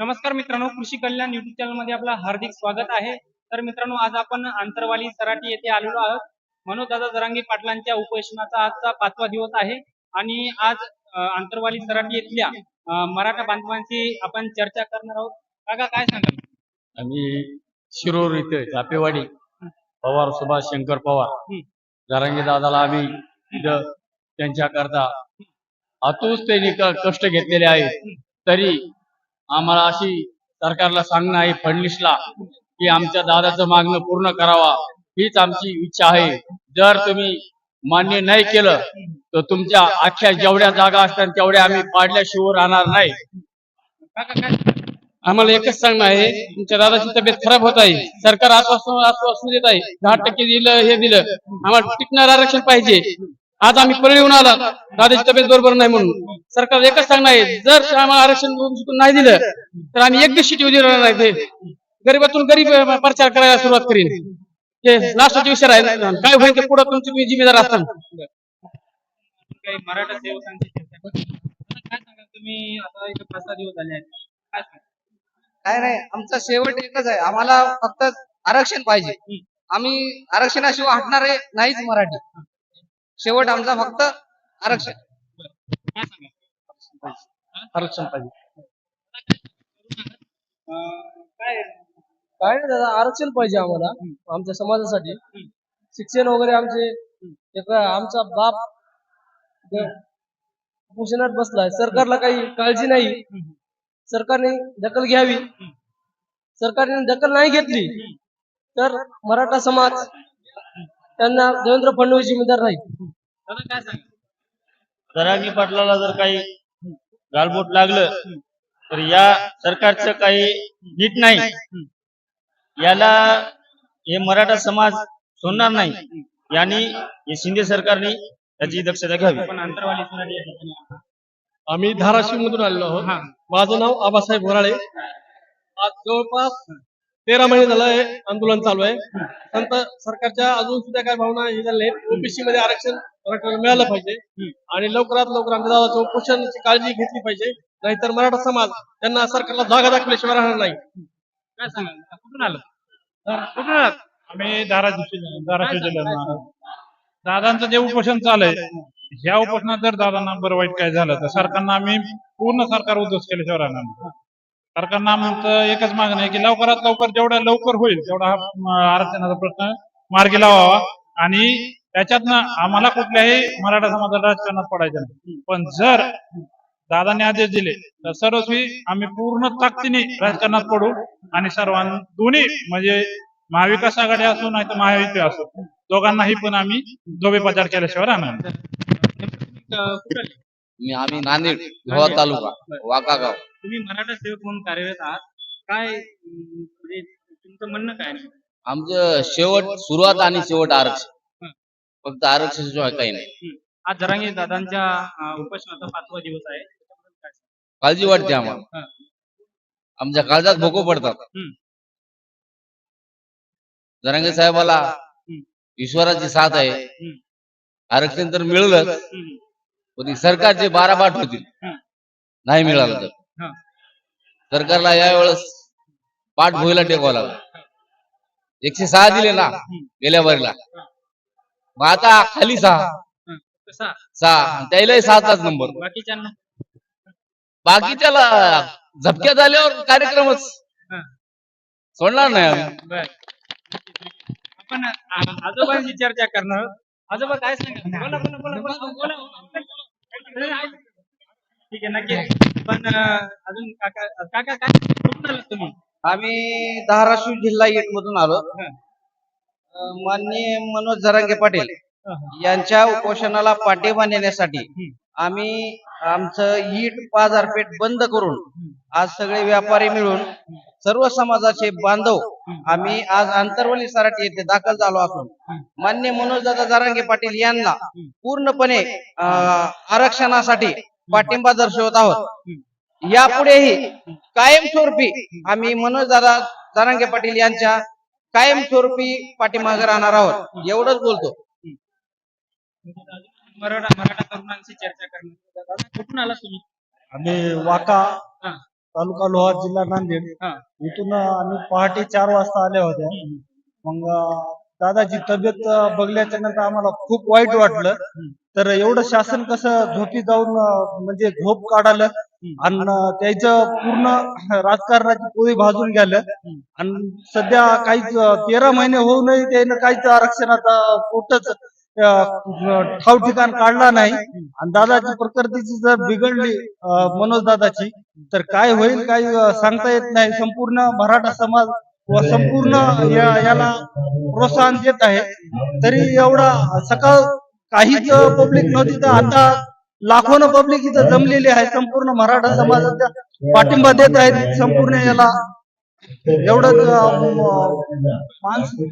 नमस्कार मित्रांनो कृषी कल्याण युट्यूब चॅनलमध्ये आपलं हार्दिक स्वागत आहे. तर मित्रांनो आज आपण आंतरवाली सराटी येथे आलेलो आहोत. मनोज दादा जरांगे पाटलांच्या उपोषणाचा आजचा पाचवा दिवस आहे. आणि आज आंतरवाली सराटी येथल्या मराठा बांधवांची आपण चर्चा करणार आहोत. काका काय सांगाल? आम्ही शिरोर इथे चापेवाडी पवार सुभाष शंकर पवार. जारांगी दादाला आम्ही इथं त्यांच्याकरता क- कष्ट घेतलेले आहेत. तरी आम्हाला अशी सरकारला सांगणं आहे फडणवीसला की आमच्या दादाचं मागणं पूर्ण करावा. हीच आमची इच्छा आहे. जर तुम्ही मान्य नाही केलं तर तुमच्या अख्ख्या जेवढ्या जागा असतात तेवढ्या आम्ही पाडल्याशिवाय राहणार नाही. आम्हाला एकच सांगणं आहे तुमच्या दादाची तब्येत खराब होत आहे. सरकार आश्वासन आश्वासन देत आहे. दहा टक्के दिलं हे दिलं. आम्हाला टिकणार आरक्षण पाहिजे. आज आम्ही परळी येऊन आला. दादाची तब्येत बरोबर नाही म्हणून. सरकार एकच सांगणं आहे जर आम्हाला आरक्षण नाही दिलं तर आम्ही एक दिवशी टीव्ही देणार नाही ते गरीबातून गरीब प्रचार करायला सुरुवात करीन. हे लास्टचे विषय आहे काय होईल ते पुढे तुमची तुम्ही जिम्मेदार असताना मराठा सेवकांची काय सांगाल तुम्ही? आता इथे पाच सहा दिवस झाले आहेत. काय सांगाल? काय नाही आमचा शेवट एकच आहे. आम्हाला फक्त आरक्षण पाहिजे. आम्ही आरक्षणाशिवाय हटणारे नाहीच मराठी. शेवट आमचा फक्त आरक्षण. काय आरक्षण पाहिजे. काय काय नाही दादा आरक्षण पाहिजे आम्हाला आमच्या समाजासाठी. शिक्षण वगैरे आमचे आमचा बाप उपोषणात बसलाय. सरकारला काही काळजी नाही. सरकारने दखल घ्यावी. सरकारने दखल नाही घेतली तर मराठा समाज त्यांना देवेंद्र फडणवीस जिम्मेदार नाही जरांगी पाटलाला जर काही गालबोट लागलं तर या सरकारचं काही नीट नाही. याला हे मराठा समाज सोडणार नाही. यांनी हे शिंदे सरकारने याची दक्षता घ्यावी. आम्ही धाराशिव मधून आलेलो आहोत. माझं नाव आबासाहेब बोराळे आज जवळपास तेरा महिने झालं हे आंदोलन चालू आहे. संत सरकारच्या अजून सुद्धा काय भावना हे झाले ओबीसी मध्ये आरक्षण मराठ्याला मिळालं पाहिजे. आणि लवकरात लवकर आमच्या दादाच्या उपोषणाची काळजी घेतली पाहिजे. नाहीतर मराठा समाज त्यांना सरकारला जागा दाखवल्याशिवाय राहणार नाही. काय सांगाल? कुठून आलं कुठून आलात? आम्ही धाराशिव धाराशिव जिल्ह्यात दादांचं जे उपोषण चालू आहे ह्या उपोषणात जर दादांना बरं वाईट काय झालं तर सरकारनं आम्ही पूर्ण सरकार उद्ध्वस्त केल्याशिवाय राहणार नाही. सरकारनं आमचं एकच मागणं आहे की लवकरात लवकर जेवढ्या लवकर होईल तेवढा हा आरक्षणाचा प्रश्न मार्गी लावावा. आणि त्याच्यातनं आम्हाला कुठल्याही मराठा समाजाला राजकारणात पडायचं नाही. पण जर दादाने आदेश दिले तर सर्वस्वी आम्ही पूर्ण ताकदीने राजकारणात पडू आणि सर्वां दोन्ही म्हणजे महाविकास आघाडी असो नाही तर महायुती असो दोघांनाही पण आम्ही धोबे प्रचार केल्याशिवाय राहणार आम्ही नांदेड तालुका वाकागाव तुम्ही मराठा सेवक म्हणून कार्यरत आहात काय अं, म्हणजे तुमचं म्हणणं काय नाही आमचं शेवट सुरुवात आणि शेवट आरक्षण फक्त आरक्षणाशिवाय काही नाही आज जरांगे दादांच्या अं, उपोषणाचा पाचवा दिवस आहे त्याच्याबद्दल काय सांगाल? काळजी वाटते आम्हाला हं. आमच्या काळजात भोको पडतात हं. जरांगे साहेबाला. ईश्वराची साथ आहे. आरक्षण तर मिळलं हम्म. पण ही सरकारचे बारा बाट होतील. नाही मिळालं तर. सरकारला यावेळेस पाठ भोईला टेकवावं लागलं. एकशे सहा दिले ना गेल्या बारीला मग आता खाली सहा. सहा. त्यालाही सहाचाच नंबर बाकीच्यांना? बाकीच्याला झपक्या झाल्यावर कार्यक्रमच. सोडणार नाही आपण आजोबांची चर्चा करणार. आजोबा काय सांगा बोला बोला बोला बोला. बोला. ठीक आहे नक्की. पण अजून काका काका काय कुठून आलात तुम्ही? आम्ही धाराशिव जिल्हा येट मधून आलो. माननीय मनोज जरांगे पाटील यांच्या उपोषणाला पाठिंबा नेण्यासाठी आम्ही आमचं ईट बाजारपेठ बंद करून आज सगळे व्यापारी मिळून सर्व समाजाचे बांधव आम्ही आज आंतरवली सराटी येथे दाखल झालो असून मान्य मनोजदादा जरांगे पाटील यांना पूर्णपणे आरक्षणासाठी पाठिंबा दर्शवत आहोत. यापुढेही कायमस्वरूपी आम्ही मनोजदादा जरांगे पाटील यांच्या कायमस्वरूपी पाठीमागे राहणार आहोत. एवढंच बोलतो. मराठा मराठा तरुणांची चर्चा करणार. दादा कुठून आला तुम्ही? आम्ही वाका. तालुका लोहार जिल्हा नांदेड. इथून आम्ही पहाटे चार वाजता आल्या होत्या मग दादाची तब्येत बघल्याच्या नंतर आम्हाला खूप वाईट वाटलं. तर एवढं शासन कसं झोपी जाऊन म्हणजे झोप काढालं आणि त्याचं पूर्ण राजकारणाची पोळी भाजून गेलं आणि सध्या काहीच तेरा महिने होऊनही त्यानं काहीच आरक्षणाचा कुठंच ठाव ठिकाण काढला नाही. आणि दादाची प्रकृतीची जर बिघडली मनोज दादाची तर काय होईल काही सांगता येत नाही. संपूर्ण मराठा समाज व संपूर्ण या- याला प्रोत्साहन देत आहे. तरी एवढा सकाळ काहीच पब्लिक नव्हती तर आता लाखोनं पब्लिक इथं जमलेली आहे. संपूर्ण मराठा समाजाच्या पाठिंबा देत आहेत. संपूर्ण याला एवढंच माणसं